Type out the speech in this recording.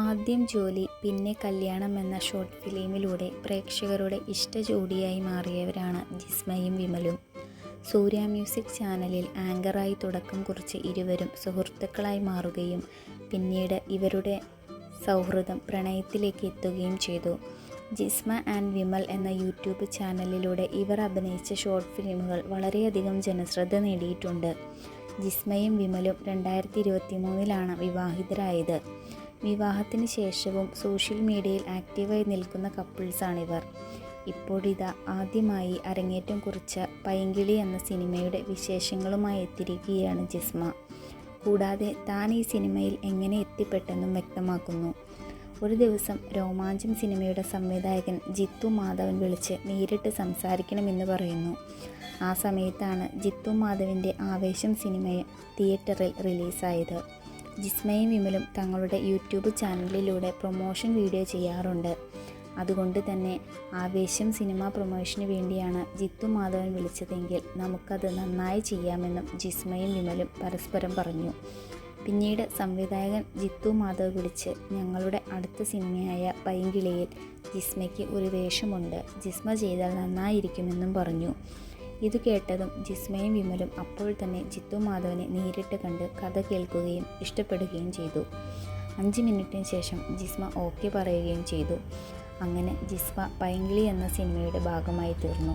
ആദ്യം ജോലി പിന്നെ കല്യാണം എന്ന ഷോർട്ട് ഫിലിമിലൂടെ പ്രേക്ഷകരുടെ ഇഷ്ട ജോഡിയായി മാറിയവരാണ് ജിസ്മയും വിമലും. സൂര്യ മ്യൂസിക് ചാനലിൽ ആങ്കറായി തുടക്കം കുറിച്ച് ഇരുവരും സുഹൃത്തുക്കളായി മാറുകയും പിന്നീട് ഇവരുടെ സൗഹൃദം പ്രണയത്തിലേക്ക് എത്തുകയും ചെയ്തു. ജിസ്മ ആൻഡ് വിമൽ എന്ന യൂട്യൂബ് ചാനലിലൂടെ ഇവർ അഭിനയിച്ച ഷോർട്ട് ഫിലിമുകൾ വളരെയധികം ജനശ്രദ്ധ നേടിയിട്ടുണ്ട്. ജിസ്മയും വിമലും രണ്ടായിരത്തി ഇരുപത്തി മൂന്നിലാണ് വിവാഹിതരായത്. വിവാഹത്തിന് ശേഷവും സോഷ്യൽ മീഡിയയിൽ ആക്റ്റീവായി നിൽക്കുന്ന കപ്പിൾസാണിവർ. ഇപ്പോഴിതാ ആദ്യമായി അരങ്ങേറ്റം കുറിച്ച പൈങ്കിളി എന്ന സിനിമയുടെ വിശേഷങ്ങളുമായി എത്തിയിരിക്കുകയാണ് ജിസ്മ. കൂടാതെ താൻ ഈ സിനിമയിൽ എങ്ങനെ എത്തിപ്പെട്ടെന്നും വ്യക്തമാക്കുന്നു. ഒരു ദിവസം രോമാഞ്ചം സിനിമയുടെ സംവിധായകൻ ജിത്തു മാധവൻ വിളിച്ച് നേരിട്ട് സംസാരിക്കണമെന്ന് പറയുന്നു. ആ സമയത്താണ് ജിത്തു മാധവിന്റെ ആവേശം സിനിമ തിയേറ്ററിൽ റിലീസായത്. ജിസ്മയും വിമലും തങ്ങളുടെ യൂട്യൂബ് ചാനലിലൂടെ പ്രൊമോഷൻ വീഡിയോ ചെയ്യാറുണ്ട്. അതുകൊണ്ട് തന്നെ ആവേശം സിനിമ പ്രൊമോഷന് വേണ്ടിയാണ് ജിത്തു മാധവൻ വിളിച്ചതെങ്കിൽ നമുക്കത് നന്നായി ചെയ്യാമെന്നും ജിസ്മയും വിമലും പരസ്പരം പറഞ്ഞു. പിന്നീട് സംവിധായകൻ ജിത്തു മാധവ് വിളിച്ച് ഞങ്ങളുടെ അടുത്ത സിനിമയായ പൈങ്കിളിയിൽ ജിസ്മയ്ക്ക് ഒരു വേഷമുണ്ട്. ജിസ്മ ചെയ്താൽ നന്നായിരിക്കുമെന്നും പറഞ്ഞു. ഇത് കേട്ടതും ജിസ്മയും വിമലും അപ്പോൾ തന്നെ ജിത്തു മാധവനെ നേരിട്ട് കണ്ട് കഥ കേൾക്കുകയും ഇഷ്ടപ്പെടുകയും ചെയ്തു. അഞ്ച് മിനിറ്റിന് ശേഷം ജിസ്മ ഓക്കെ പറയുകയും ചെയ്തു. അങ്ങനെ ജിസ്മ പൈങ്കിളി എന്ന സിനിമയുടെ ഭാഗമായി തീർന്നു.